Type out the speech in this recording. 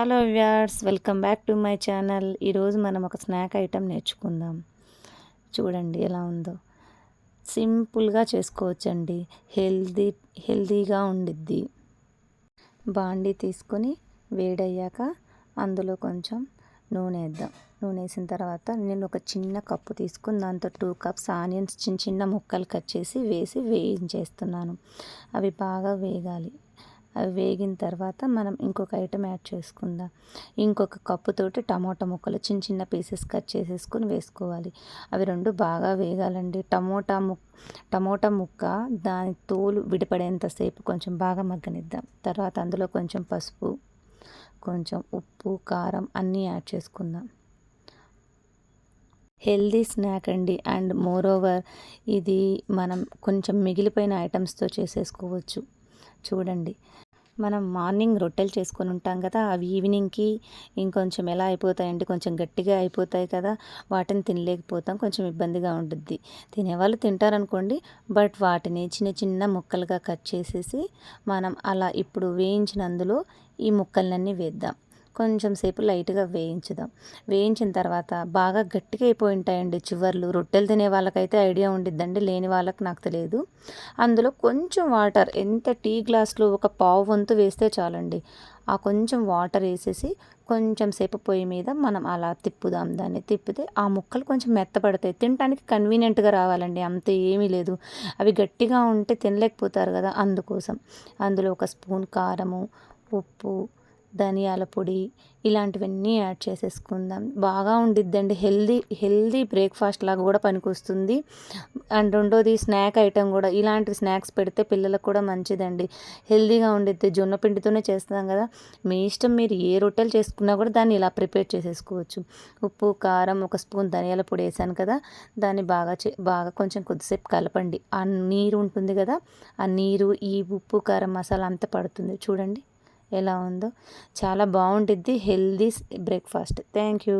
Hello viewers welcome back to my channel. ఈరోజు మనం ఒక స్నాక్ ఐటెం నేర్చుకుందాం. చూడండి ఎలా ఉందో. సింపుల్గా చేసుకోవచ్చండి. హెల్దీ హెల్దీగా ఉండిద్ది. బాండి తీసుకొని వేడయ్యాక అందులో కొంచెం నూనె వేద్దాం. నూనె వేసిన తర్వాత నేను ఒక చిన్న కప్పు తీసుకుని దాంతో టూ కప్స్ ఆనియన్స్ చిన్న చిన్న ముక్కలు కట్ చేసి వేసి వేయించేస్తున్నాను. అవి బాగా వేగాలి. అవి వేగిన తర్వాత మనం ఇంకొక ఐటెం యాడ్ చేసుకుందాం. ఇంకొక కప్పుతోటి టమోటా ముక్కలు చిన్న చిన్న పీసెస్ కట్ చేసేసుకొని వేసుకోవాలి. అవి రెండు బాగా వేగాలండి. టమోటా ము టమోటా ముక్క దాని తోలు విడిపడేంతసేపు కొంచెం బాగా మగ్గనిద్దాం. తర్వాత అందులో కొంచెం పసుపు కొంచెం ఉప్పు కారం అన్నీ యాడ్ చేసుకుందాం. హెల్దీ స్నాక్ అండి. అండ్ మోర్ ఓవర్ ఇది మనం కొంచెం మిగిలిపోయిన ఐటమ్స్తో చేసేసుకోవచ్చు. చూడండి. మనం మార్నింగ్ రొట్టెలు చేసుకొని ఉంటాం కదా అవి ఈవినింగ్కి ఇంకొంచెం ఎలా అయిపోతాయండి కొంచెం గట్టిగా అయిపోతాయి కదా వాటిని తినలేకపోతాం కొంచెం ఇబ్బందిగా ఉంటుంది తినేవాళ్ళు తింటారనుకోండి బట్ వాటిని చిన్న చిన్న ముక్కలుగా కట్ చేసేసి మనం అలా ఇప్పుడు వేయించినందులో ఈ ముక్కలన్నీ వేద్దాం. కొంచెం సేపు లైట్గా వేయించుదాం. వేయించిన తర్వాత బాగా గట్టిగా అయిపోయి ఉంటాయండి చివర్లు. రొట్టెలు తినే వాళ్ళకైతే ఐడియా ఉండిద్దండి లేని వాళ్ళకి నాకు తెలియదు. అందులో కొంచెం వాటర్ ఎంత టీ గ్లాస్లో ఒక పావు వంతు వేస్తే చాలండి. ఆ కొంచెం వాటర్ వేసేసి కొంచెం సేపు పొయ్యి మీద మనం అలా తిప్పుదాం. దాన్ని తిప్పితే ఆ ముక్కలు కొంచెం మెత్తపడతాయి. తినడానికి కన్వీనియంట్గా రావాలండి అంత ఏమీ లేదు. అవి గట్టిగా ఉంటే తినలేకపోతారు కదా అందుకోసం. అందులో ఒక స్పూన్ కారము ఉప్పు ధనియాల పొడి ఇలాంటివన్నీ యాడ్ చేసేసుకుందాం. బాగా ఉండిద్దండి. హెల్దీ హెల్దీ బ్రేక్ఫాస్ట్ లాగా కూడా పనికొస్తుంది. అండ్ రెండోది స్నాక్ ఐటెం కూడా. ఇలాంటి స్నాక్స్ పెడితే పిల్లలకు కూడా మంచిదండి. హెల్దీగా ఉండిద్ది. జొన్న పిండితోనే చేస్తాం కదా. మీ ఇష్టం మీరు ఏ రొట్టెలు చేసుకున్నా కూడా దాన్ని ఇలా ప్రిపేర్ చేసేసుకోవచ్చు. ఉప్పు కారం ఒక స్పూన్ ధనియాల పొడి వేసాను కదా. దాన్ని బాగా చే బాగా కొంచెం కొద్దిసేపు కలపండి. ఆ నీరు ఉంటుంది కదా. ఆ నీరు ఈ ఉప్పు కారం మసాలా అంతా పడుతుంది. చూడండి. ఎలా ఉందో. చాలా బాగుంటుంది. Healthy breakfast. Thank you